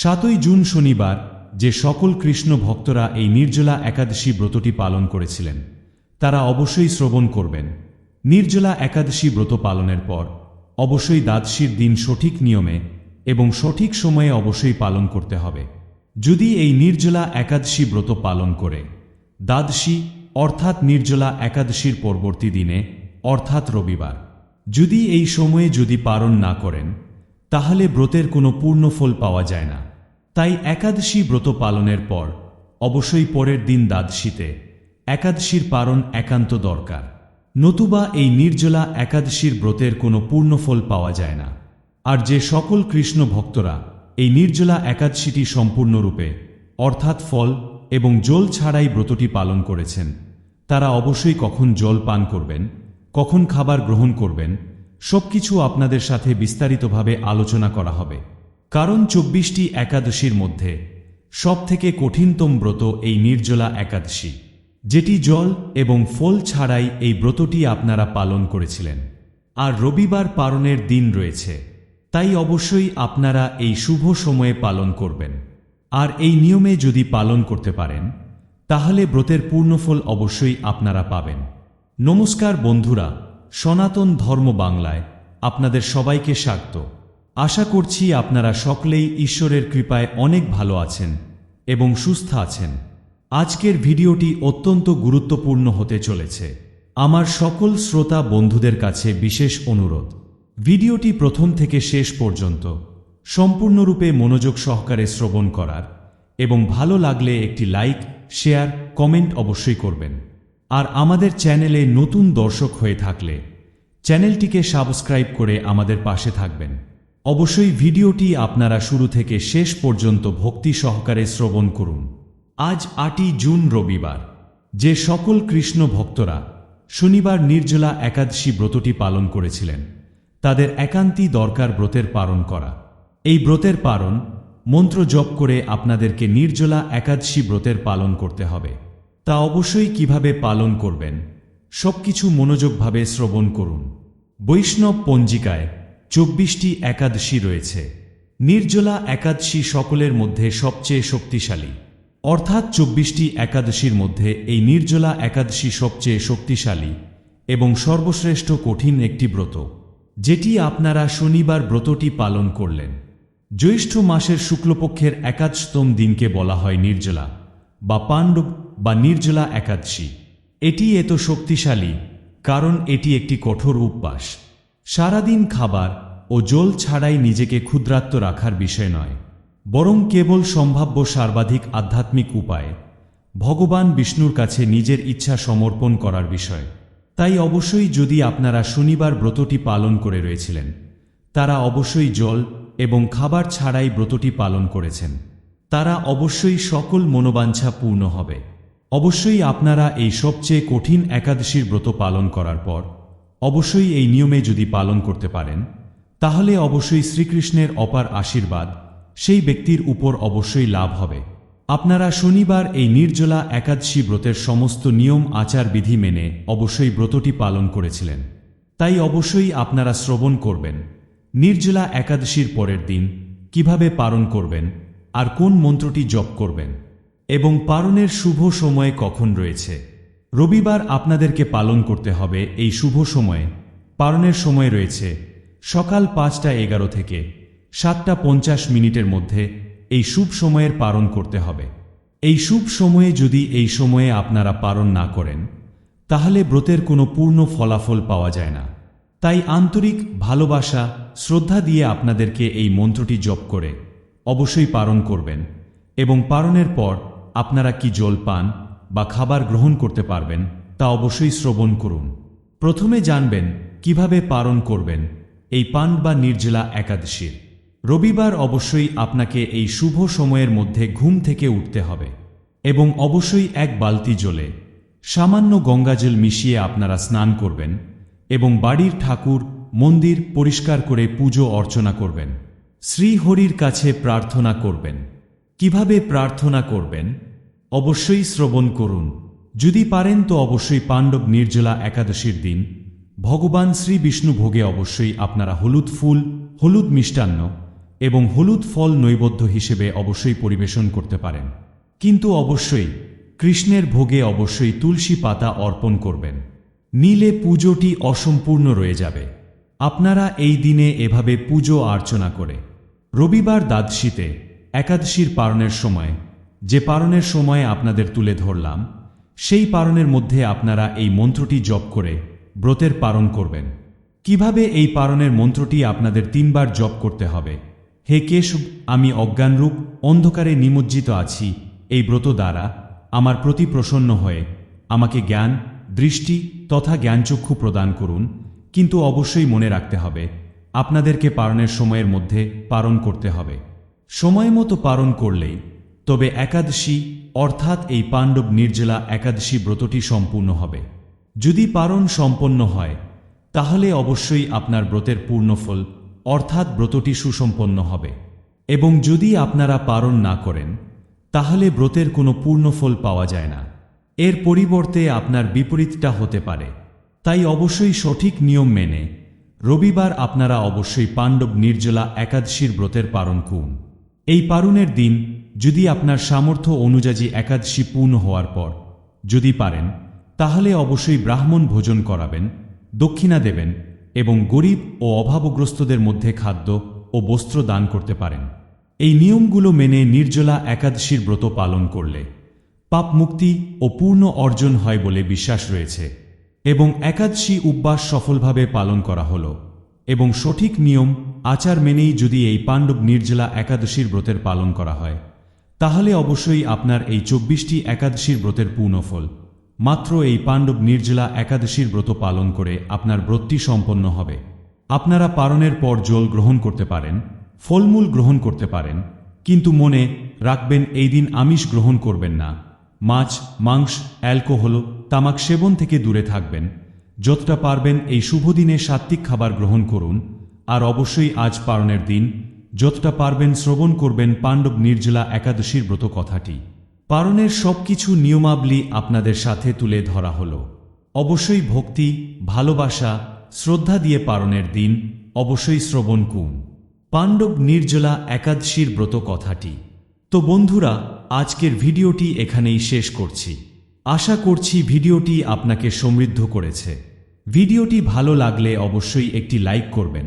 সাতই জুন শনিবার যে সকল কৃষ্ণ ভক্তরা এই নির্জলা একাদশী ব্রতটি পালন করেছিলেন, তারা অবশ্যই শ্রবণ করবেন। নির্জলা একাদশী ব্রত পালনের পর অবশ্যই দ্বাদশীর দিন সঠিক নিয়মে এবং সঠিক সময়ে অবশ্যই পালন করতে হবে। যদি এই নির্জলা একাদশী ব্রত পালন করে, দ্বাদশী অর্থাৎ নির্জলা একাদশীর পরবর্তী দিনে, অর্থাৎ রবিবার। যদি এই সময়ে যদি পালন না করেন, তাহলে ব্রতের কোনো পূর্ণ ফল পাওয়া যায় না। তাই একাদশী ব্রত পালনের পর, অবশ্যই পরের দিন দ্বাদশীতে। একাদশীর পারণ একান্ত দরকার। নতুবা এই নির্জলা একাদশীর ব্রতের কোনো পূর্ণ ফল পাওয়া যায় না। আর যে সকল কৃষ্ণ ভক্তরা এই নির্জলা একাদশীটি সম্পূর্ণরূপে, অর্থাৎ ফল এবং জল ছাড়াই ব্রতটি পালন করেছেন, তারা অবশ্যই কখন জল পান করবেন, কখন খাবার গ্রহণ করবেন, সবকিছু আপনাদের সাথে বিস্তারিতভাবে আলোচনা করা হবে। কারণ চব্বিশটি একাদশীর মধ্যে সবথেকে কঠিনতম ব্রত এই নির্জলা একাদশী, যেটি জল এবং ফল ছাড়াই এই ব্রতটি আপনারা পালন করেছিলেন। আর রবিবার পালনের দিন রয়েছে, তাই অবশ্যই আপনারা এই শুভ সময়ে পালন করবেন। আর এই নিয়মে যদি পালন করতে পারেন, তাহলে ব্রতের পূর্ণফল অবশ্যই আপনারা পাবেন। নমস্কার বন্ধুরা, সনাতন ধর্ম বাংলায় আপনাদের সবাইকে স্বাগত। আশা করছি আপনারা সকলেই ঈশ্বরের কৃপায় অনেক ভালো আছেন এবং সুস্থ আছেন। আজকের ভিডিওটি অত্যন্ত গুরুত্বপূর্ণ হতে চলেছে। আমার সকল শ্রোতা বন্ধুদের কাছে বিশেষ অনুরোধ। ভিডিওটি প্রথম থেকে শেষ পর্যন্ত সম্পূর্ণরূপে মনোযোগ সহকারে শ্রবণ করার এবং ভালো লাগলে একটি লাইক, শেয়ার, কমেন্ট অবশ্যই করবেন। আর আমাদের চ্যানেলে নতুন দর্শক হয়ে থাকলে চ্যানেলটিকে সাবস্ক্রাইব করে আমাদের পাশে থাকবেন। অবশ্যই ভিডিওটি আপনারা শুরু থেকে শেষ পর্যন্ত ভক্তি সহকারে শ্রবণ করুন। আজ আটই জুন রবিবার। যে সকল কৃষ্ণ ভক্তরা শনিবার নির্জলা একাদশী ব্রতটি পালন করেছিলেন, তাদের একান্তই দরকার ব্রতের পালন করা। এই ব্রতের পালন মন্ত্র জপ করে আপনাদেরকে নির্জলা একাদশী ব্রতের পালন করতে হবে। তা অবশ্যই কীভাবে পালন করবেন, সবকিছু মনোযোগভাবে শ্রবণ করুন। বৈষ্ণব পঞ্জিকায় চব্বিশটি একাদশী রয়েছে। নির্জলা একাদশী সকলের মধ্যে সবচেয়ে শক্তিশালী। অর্থাৎ চব্বিশটি একাদশীর মধ্যে এই নির্জলা একাদশী সবচেয়ে শক্তিশালী এবং সর্বশ্রেষ্ঠ কঠিন একটি ব্রত, যেটি আপনারা শনিবার ব্রতটি পালন করলেন। জ্যৈষ্ঠ মাসের শুক্লপক্ষের একাদশতম দিনকে বলা হয় নির্জলা বা পাণ্ডব বা নির্জলা একাদশী। এটি এত শক্তিশালী, কারণ এটি একটি কঠোর উপবাস। সারাদিন খাবার ও জল ছাড়াই নিজেকে ক্ষুদ্রাত্ম রাখার বিষয় নয়, বরং কেবল সম্ভাব্য সর্বাধিক আধ্যাত্মিক উপায়, ভগবান বিষ্ণুর কাছে নিজের ইচ্ছা সমর্পণ করার বিষয়। তাই অবশ্যই যদি আপনারা শনিবার ব্রতটি পালন করে রয়েছিলেন, তারা অবশ্যই জল এবং খাবার ছাড়াই ব্রতটি পালন করেছেন। তারা অবশ্যই সকল মনোবাঞ্ছা পূর্ণ হবে। অবশ্যই আপনারা এই সবচেয়ে কঠিন একাদশীর ব্রত পালন করার পর অবশ্যই এই নিয়মে যদি পালন করতে পারেন, তাহলে অবশ্যই শ্রীকৃষ্ণের অপার আশীর্বাদ সেই ব্যক্তির উপর অবশ্যই লাভ হবে। আপনারা শনিবার এই নির্জলা একাদশী ব্রতের সমস্ত নিয়ম, আচার, বিধি মেনে অবশ্যই ব্রতটি পালন করেছিলেন। তাই অবশ্যই আপনারা শ্রবণ করবেন, নির্জলা একাদশীর পরের দিন কীভাবে পালন করবেন আর কোন মন্ত্রটি জপ করবেন এবং পালনের শুভ সময় কখন রয়েছে। রবিবার আপনাদেরকে পালন করতে হবে এই শুভ সময়ে। পালনের সময় রয়েছে সকাল পাঁচটা এগারো থেকে সাতটা পঞ্চাশ মিনিটের মধ্যে এই শুভ সময়ের পালন করতে হবে। এই শুভ সময়ে যদি এই সময়ে আপনারা পালন না করেন, তাহলে ব্রতের কোনো পূর্ণ ফলাফল পাওয়া যায় না। তাই আন্তরিক ভালোবাসা, শ্রদ্ধা দিয়ে আপনাদেরকে এই মন্ত্রটি জপ করে অবশ্যই পালন করবেন এবং পালনের পর আপনারা কি জল পান বা খাবার গ্রহণ করতে পারবেন, তা অবশ্যই শ্রবণ করুন। প্রথমে জানবেন কীভাবে পালন করবেন এই পান বা নির্জলা একাদশীর। রবিবার অবশ্যই আপনাকে এই শুভ সময়ের মধ্যে ঘুম থেকে উঠতে হবে এবং অবশ্যই এক বালতি জলে সামান্য গঙ্গাজল মিশিয়ে আপনারা স্নান করবেন এবং বাড়ির ঠাকুর, মন্দির পরিষ্কার করে পুজো অর্চনা করবেন। শ্রীহরির কাছে প্রার্থনা করবেন। কীভাবে প্রার্থনা করবেন? অবশ্যই শ্রবণ করুন। যদি পারেন তো অবশ্যই পাণ্ডব নির্জলা একাদশীর দিন, ভগবান শ্রী বিষ্ণু ভোগে অবশ্যই আপনারা হলুদ ফুল, হলুদ মিষ্টান্ন এবং হলুদ ফল নৈবেদ্য হিসেবে অবশ্যই পরিবেশন করতে পারেন। কিন্তু অবশ্যই কৃষ্ণের ভোগে অবশ্যই তুলসী পাতা অর্পণ করবেন। নীলে পুজোটি অসম্পূর্ণ রয়ে যাবে। আপনারা এই দিনে এভাবে পুজো অর্চনা করে, রবিবার দ্বাদশীতে একাদশীর পালনের সময় যে পারণের সময় আপনাদের তুলে ধরলাম, সেই পারণের মধ্যে আপনারা এই মন্ত্রটি জপ করে ব্রতের পারণ করবেন। কীভাবে এই পারণের মন্ত্রটি আপনাদের তিনবার জপ করতে হবে? হে কেশব, আমি অজ্ঞানরূপ, অন্ধকারে নিমজ্জিত আছি, এই ব্রত দ্বারা আমার প্রতি প্রসন্ন হয়ে আমাকে জ্ঞান, দৃষ্টি তথা জ্ঞানচক্ষু প্রদান করুন, কিন্তু অবশ্যই মনে রাখতে হবে, আপনাদেরকে পারণের সময়ের মধ্যে পারণ করতে হবে। সময় মতো পারণ করলেই তবে একাদশী, অর্থাৎ এই পাণ্ডব নির্জলা একাদশী ব্রতটি সম্পূর্ণ হবে। যদি পারণ সম্পন্ন হয়, তাহলে অবশ্যই আপনার ব্রতের পূর্ণফল, অর্থাৎ ব্রতটি সুসম্পন্ন হবে। এবং যদি আপনারা পারণ না করেন, তাহলে ব্রতের কোনো পূর্ণফল পাওয়া যায় না। এর পরিবর্তে আপনার বিপরীতটা হতে পারে। তাই অবশ্যই সঠিক নিয়ম মেনে রবিবার আপনারা অবশ্যই পাণ্ডব নির্জলা একাদশীর ব্রতের পারণ করুন। এই পালনের দিন যদি আপনার সামর্থ্য অনুযায়ী একাদশী পূর্ণ হওয়ার পর যদি পারেন, তাহলে অবশ্যই ব্রাহ্মণ ভোজন করাবেন, দক্ষিণা দেবেন এবং গরিব ও অভাবগ্রস্তদের মধ্যে খাদ্য ও বস্ত্র দান করতে পারেন। এই নিয়মগুলো মেনে নির্জলা একাদশীর ব্রত পালন করলে পাপ মুক্তি ও পূর্ণ অর্জন হয় বলে বিশ্বাস রয়েছে এবং একাদশী উপবাস সফলভাবে পালন করা হল এবং সঠিক নিয়ম আচার মেনেই যদি এই পাণ্ডব নির্জলা একাদশীর ব্রতের পালন করা হয় তাহলে অবশ্যই আপনার এই চব্বিশটি একাদশীর ব্রতের পূর্ণফল। মাত্র এই পাণ্ডব নির্জলা একাদশীর ব্রত পালন করে আপনার ব্রতটি সম্পন্ন হবে। আপনারা পারণের পর জল গ্রহণ করতে পারেন, ফলমূল গ্রহণ করতে পারেন, কিন্তু মনে রাখবেন এই দিন আমিষ গ্রহণ করবেন না। মাছ, মাংস, অ্যালকোহল, তামাক সেবন থেকে দূরে থাকবেন। যতটা পারবেন এই শুভ দিনে সাত্ত্বিক খাবার গ্রহণ করুন, আর অবশ্যই আজ পালনের দিন যতটা পারবেন শ্রবণ করবেন পাণ্ডব নির্জলা একাদশীর ব্রত কথাটি। পালনের সবকিছু নিয়মাবলী আপনাদের সাথে তুলে ধরা হল। অবশ্যই ভক্তি, ভালোবাসা, শ্রদ্ধা দিয়ে পারণের দিন, অবশ্যই শ্রবণ কুন পাণ্ডব নির্জলা একাদশীর ব্রত কথাটি। তো বন্ধুরা, আজকের ভিডিওটি এখানেই শেষ করছি। আশা করছি ভিডিওটি আপনাকে সমৃদ্ধ করেছে। ভিডিওটি ভালো লাগলে অবশ্যই একটি লাইক করবেন।